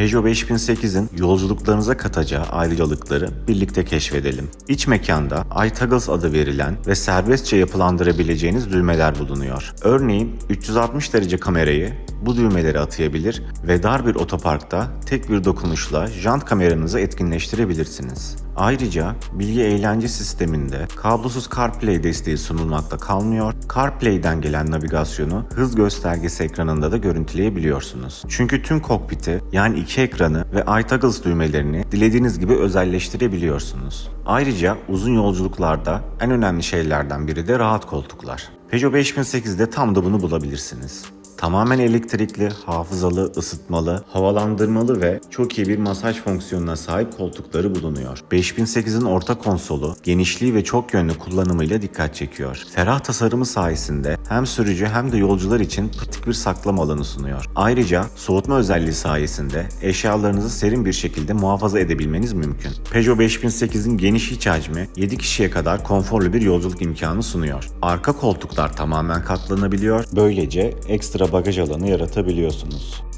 Peugeot 5008'in yolculuklarınıza katacağı ayrıcalıkları birlikte keşfedelim. İç mekanda iToggles adı verilen ve serbestçe yapılandırabileceğiniz düğmeler bulunuyor. Örneğin 360 derece kamerayı bu düğmeleri atayabilir ve dar bir otoparkta tek bir dokunuşla jant kameranızı etkinleştirebilirsiniz. Ayrıca bilgi eğlence sisteminde kablosuz CarPlay desteği sunulmakta kalmıyor. CarPlay'den gelen navigasyonu hız göstergesi ekranında da görüntüleyebiliyorsunuz. Çünkü tüm kokpiti yani iki ekranı ve iToggles düğmelerini dilediğiniz gibi özelleştirebiliyorsunuz. Ayrıca uzun yolculuklarda en önemli şeylerden biri de rahat koltuklar. Peugeot 5008'de tam da bunu bulabilirsiniz. Tamamen elektrikli, hafızalı, ısıtmalı, havalandırmalı ve çok iyi bir masaj fonksiyonuna sahip koltukları bulunuyor. 5008'in orta konsolu genişliği ve çok yönlü kullanımıyla dikkat çekiyor. Ferah tasarımı sayesinde hem sürücü hem de yolcular için pratik bir saklama alanı sunuyor. Ayrıca soğutma özelliği sayesinde eşyalarınızı serin bir şekilde muhafaza edebilmeniz mümkün. Peugeot 5008'in geniş iç hacmi 7 kişiye kadar konforlu bir yolculuk imkanı sunuyor. Arka koltuklar tamamen katlanabiliyor. Böylece ekstra bagaj alanı yaratabiliyorsunuz.